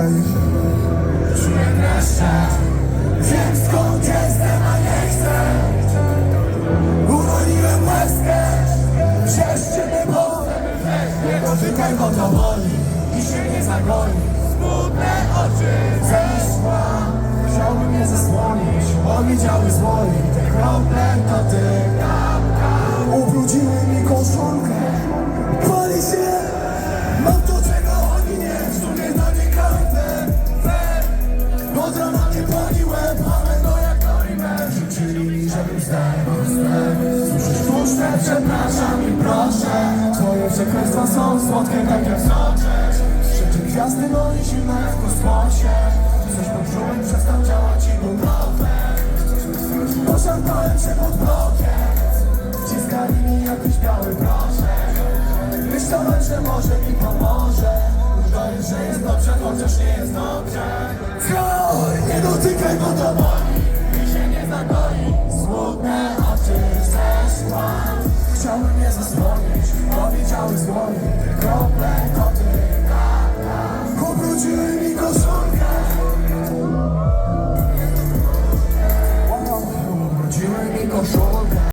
Ej. Wiem skąd jestem, a nie chcę Uroniłem łezkę Przez ciebie potem Nie dotykaj, bo to boli I się nie zagoi Smutne oczy zeszła Chciałbym je zasłonić Bo widziały złoli Te krople to ty Od rana mnie pali łeb A będą jak Norimer Życzyli mi, żebym zdechł Słyszysz sztuczne, przepraszam i proszę Twoje przekleństwa są słodkie tak jak soczek Wszędzie gwiazdy, no i w kosmosie Coś poczułem, przestał działać ibuprofen Poszarpałem się pod blokiem Ciskali mi jakiś biały proszek Myślałem, że może mi pomoże. Udaję, że jest dobrze, chociaż nie jest dobrze tylko to boli i się nie zagoi Smutne oczy ze Chciałbym je zasłonić, powiedziały dłonie Krople koty. Na Obróciły